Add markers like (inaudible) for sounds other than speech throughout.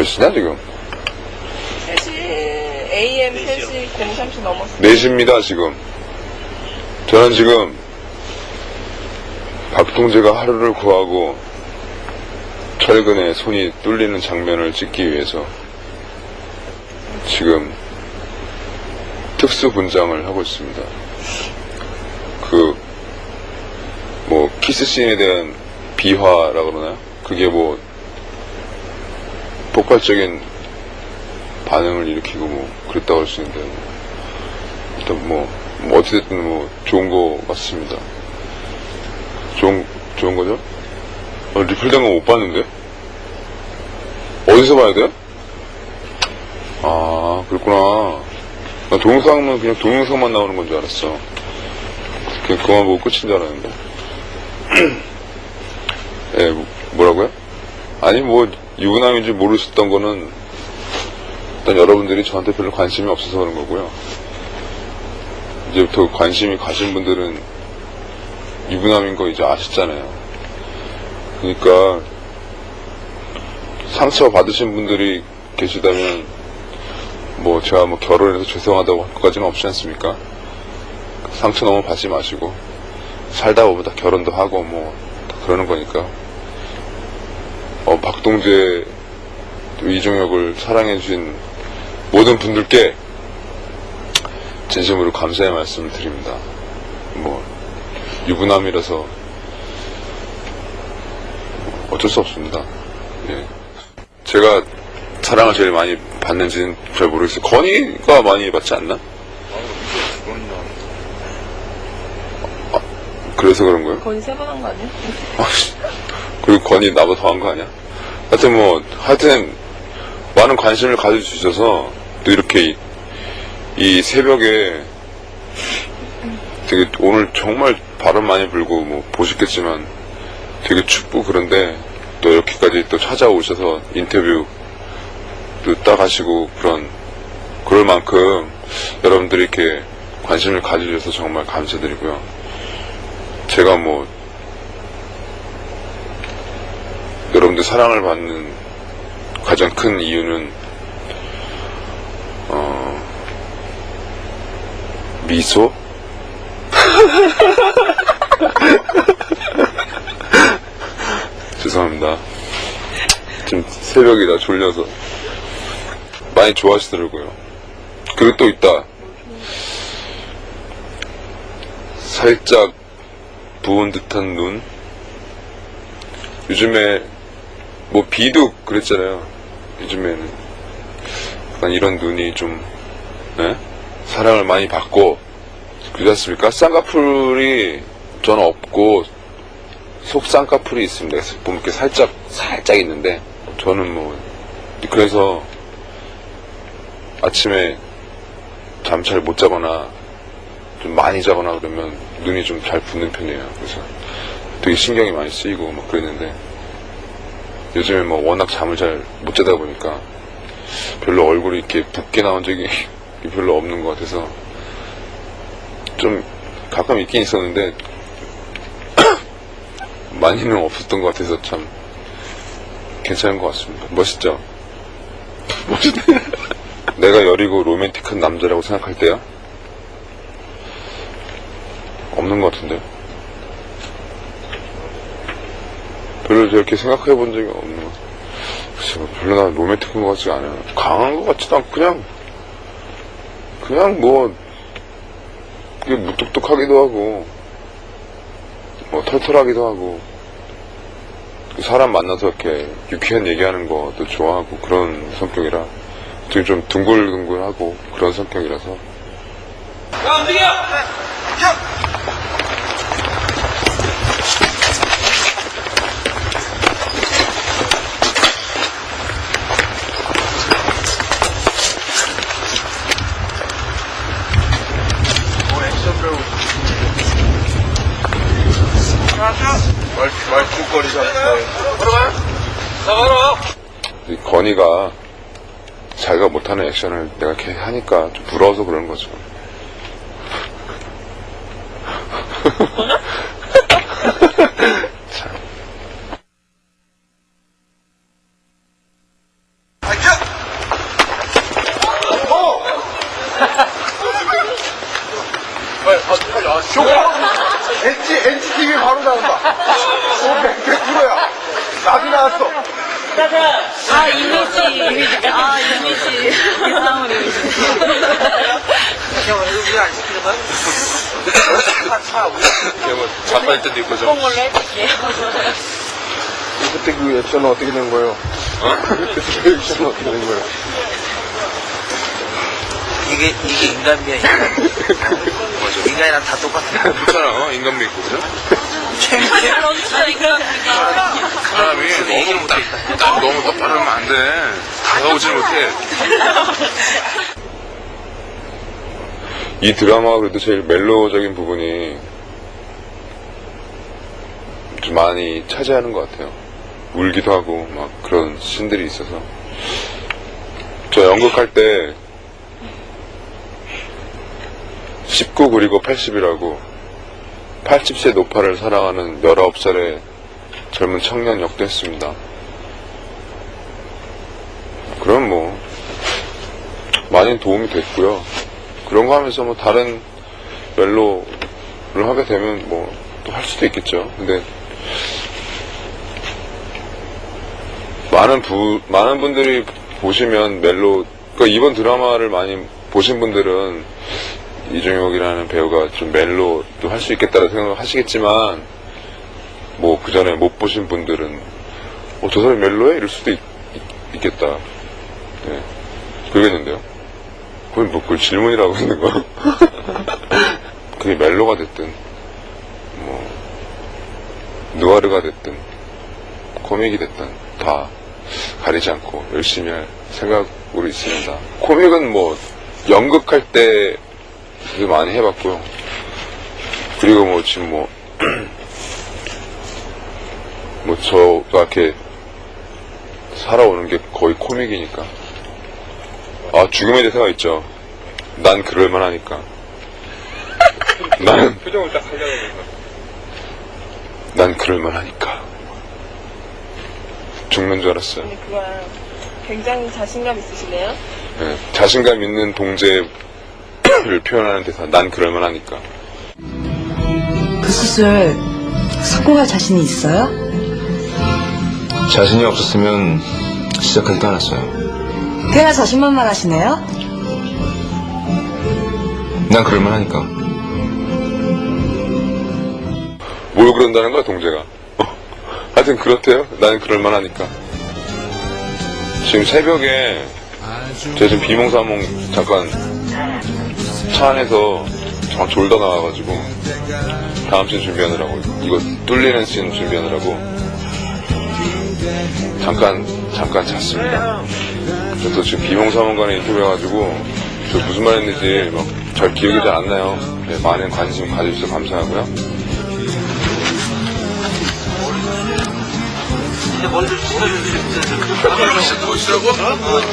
몇 시냐, 지금? 3시, AM 3시 03시 넘었어. 4시입니다, 지금. 저는 지금, 박동재가 하루를 구하고, 철근에 손이 뚫리는 장면을 찍기 위해서, 지금, 특수 분장을 하고 있습니다. 그, 뭐, 키스씬에 대한 비화라 그러나요? 그게 뭐, 폭발적인 반응을 일으키고 뭐 그랬다고 할 수 있는데 뭐 일단 뭐, 뭐 어찌됐든 뭐 좋은 거 같습니다. 좋은 좋은 거죠? 어, 리플 된 거 못 봤는데 어디서 봐야 돼? 아 그렇구나. 나 동영상은 그냥 동영상만 나오는 건 줄 알았어. 그냥 그만 보고 끝인 줄 알았는데. (clears throat) 예, 뭐, 뭐라고요? 아니 뭐 유부남인지 모르셨던 거는 일단 여러분들이 저한테 별로 관심이 없어서 그런 거고요. 이제부터 관심이 가신 분들은 유부남인 거 이제 아시잖아요. 그러니까 상처 받으신 분들이 계시다면 뭐 제가 뭐 결혼해서 죄송하다고 할 것까지는 없지 않습니까? 상처 너무 받지 마시고 살다 보면 다 결혼도 하고 뭐다 그러는 거니까 어, 박동재 또 이종혁을 사랑해주신 모든 분들께 진심으로 감사의 말씀을 드립니다. 뭐 유부남이라서 어쩔 수 없습니다. 예. 제가 사랑을 제일 많이 받는지는 잘 모르겠어요. 건이가 많이 받지 않나? 아, 그래서 그런 거예요? 거의 세번한 거 아니야? 그리고 건이 나보다 더한 거 아니야? 하여튼 뭐, 하여튼, 많은 관심을 가져주셔서, 또 이렇게, 이, 이 새벽에, 되게, 오늘 정말 바람 많이 불고, 뭐, 보셨겠지만, 되게 춥고 그런데, 또 이렇게까지 또 찾아오셔서 인터뷰, 또 따가시고, 그런, 그럴 만큼, 여러분들이 이렇게 관심을 가져주셔서 정말 감사드리고요. 제가 뭐, 여러분들 사랑을 받는 가장 큰 이유는 어 미소? (laughs) 죄송합니다. 지금 새벽이라 졸려서 많이 좋아하시더라고요. 그리고 또 있다. 살짝 부은 듯한 눈? 요즘에 뭐 비도 그랬잖아요. 요즘에는 약간 이런 눈이 좀 예? 사랑을 많이 받고 그렇지 않습니까? 쌍꺼풀이 저는 없고 속 쌍꺼풀이 있습니다. 보면 살짝 살짝 있는데 저는 뭐 그래서 아침에 잠 잘 못 자거나 좀 많이 자거나 그러면 눈이 좀 잘 붓는 편이에요. 그래서 되게 신경이 많이 쓰이고 막 그랬는데 요즘에 뭐 워낙 잠을 잘 못 자다 보니까 별로 얼굴이 이렇게 붓게 나온 적이 (laughs) 별로 없는 것 같아서 좀 가끔 있긴 있었는데 (coughs) 많이는 없었던 것 같아서 참 괜찮은 것 같습니다. 멋있죠? 멋있네. (laughs) 내가 여리고 로맨틱한 남자라고 생각할 때야? 없는 것 같은데? 별로 저렇게 생각해 본 적이 없는 것 같아요. 뭐 별로 난 로맨틱한 것 같지가 않아요. 강한 것 같지도 않고, 그냥, 그냥 뭐, 이게 무뚝뚝하기도 하고, 뭐, 털털하기도 하고, 사람 만나서 이렇게 유쾌한 얘기하는 것도 좋아하고, 그런 성격이라, 되게 좀 둥글둥글하고, 그런 성격이라서, 야, 움직여! 말, 걸어. 이 건이가 자기가 못하는 액션을 내가 이렇게 하니까 좀 부러워서 그러는 거죠. (laughs) 참. 나왔어. 아, 이미지. 이미지. 아, 이미지. 이상한 이미지. 이게 뭐 자빠질 때도 있고 좀. 걸로 해줄게요. 그때 그 액션은 어떻게 된 거예요? 어? 그때 (laughs) 그 액션은 어떻게 된 거예요? 이게 이게 인간미야 인간. (laughs) 인간이랑 다 똑같아. 그렇잖아, 어? 인간 믿고, 그죠? (laughs) 이거. 사람이 너무 딱, 딱 너무 똑바르면 안 돼. 다가오질 못해. 이 드라마가 그래도 제일 멜로적인 부분이 좀 많이 차지하는 것 같아요. 울기도 하고 막 그런 신들이 있어서 저 연극할 때 19 그리고 80이라고 80세 노파를 사랑하는 19살의 젊은 청년 역도 했습니다. 그럼 뭐 많이 도움이 됐고요. 그런 거 하면서 뭐 다른 멜로를 하게 되면 뭐 또 할 수도 있겠죠. 근데 많은 부 많은 분들이 보시면 멜로 그러니까 이번 드라마를 많이 보신 분들은 이종혁이라는 배우가 좀 멜로도 할 수 있겠다고 생각을 하시겠지만 뭐 그 전에 못 보신 분들은 어, 저 사람이 멜로해? 이럴 수도 있, 겠다 네. 그러겠는데요. 그건 뭐 그걸 질문이라고 하는 거. (laughs) 그게 멜로가 됐든 뭐 누아르가 됐든 코믹이 됐든 다 가리지 않고 열심히 할 생각으로 있습니다. 코믹은 뭐 연극할 때 많이 해봤고요. 그리고 뭐 지금 뭐, (clears throat) 뭐 저가 이렇게 살아오는 게 거의 코믹이니까. 아, 죽음의 대사가 있죠. 난 그럴만 하니까. (laughs) 나는, 표정을 딱 하려고 그러니까. 난 그럴만 하니까. 죽는 줄 알았어요. 근데 그거랑 굉장히 자신감 있으시네요. 예, 자신감 있는 동 재를 표현하는 대사. 난 그럴만 하니까. 그 수술 성공할 자신이 있어요? 자신이 없었으면 시작하지도 않았어요. 꽤나 자신만만 하시네요. 난 그럴만 하니까. 뭘 그런다는 거야, 동재가. 하여튼 그렇대요. 나는 그럴만 하니까. 지금 새벽에, 제가 지금 비몽사몽 잠깐 차 안에서 잠깐 졸다 나와가지고, 다음 씬 준비하느라고, 이거 뚫리는 씬 준비하느라고, 잠깐, 잠깐 잤습니다. 그래서 또 지금 비몽사몽간에 인터뷰 해가지고, 저 무슨 말 했는지 막 잘 기억이 잘 안 나요. 네, 많은 관심 가져주셔서 감사하고요.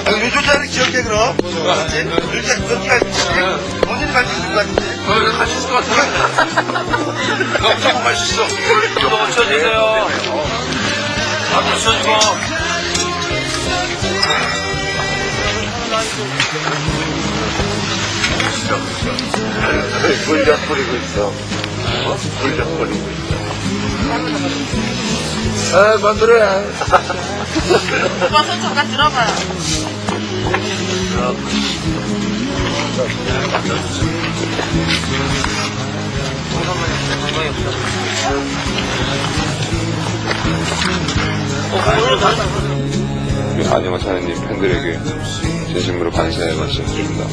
아니, 왜 좋다는 기억해, 그럼? 이렇게, 그렇게 본인 만지는 것 같은데. 어, 내가 같이 있을 것 같아. 나 무조건 맛있어. 이거 맞춰주세요. 아, 맞춰주고. 물엿 뿌리고 있어. 어? 물엿 뿌리고 있어. 아, 만들어야. 오빠 손 잠깐 들어봐요. 안녕하 사장님 팬들에게 진심으로 감사의 말씀드립니다.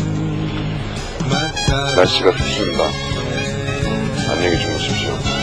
날씨가 춥습니다. 안녕히 주무십시오.